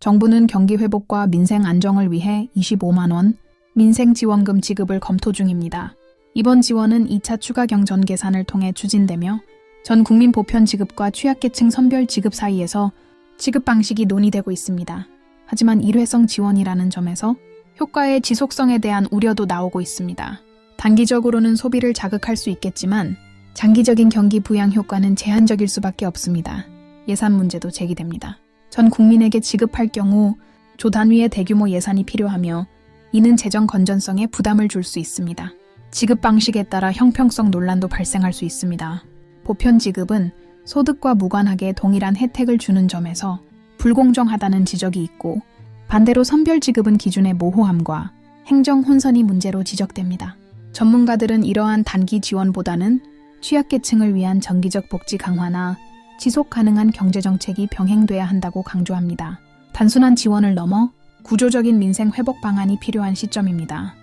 정부는 경기 회복과 민생 안정을 위해 25만 원 민생 지원금 지급을 검토 중입니다. 이번 지원은 2차 추가 경 전 계산을 통해 추진되며 전 국민 보편 지급과 취약계층 선별 지급 사이에서 지급 방식이 논의되고 있습니다. 하지만 일회성 지원이라는 점에서 효과의 지속성에 대한 우려도 나오고 있습니다. 단기적으로는 소비를 자극할 수 있겠지만 장기적인 경기 부양 효과는 제한적일 수밖에 없습니다. 예산 문제도 제기됩니다. 전 국민에게 지급할 경우 조 단위의 대규모 예산이 필요하며 이는 재정 건전성에 부담을 줄 수 있습니다. 지급 방식에 따라 형평성 논란도 발생할 수 있습니다. 보편 지급은 소득과 무관하게 동일한 혜택을 주는 점에서 불공정하다는 지적이 있고 반대로 선별 지급은 기준의 모호함과 행정 혼선이 문제로 지적됩니다. 전문가들은 이러한 단기 지원보다는 취약계층을 위한 정기적 복지 강화나 지속 가능한 경제 정책이 병행돼야 한다고 강조합니다. 단순한 지원을 넘어 구조적인 민생 회복 방안이 필요한 시점입니다.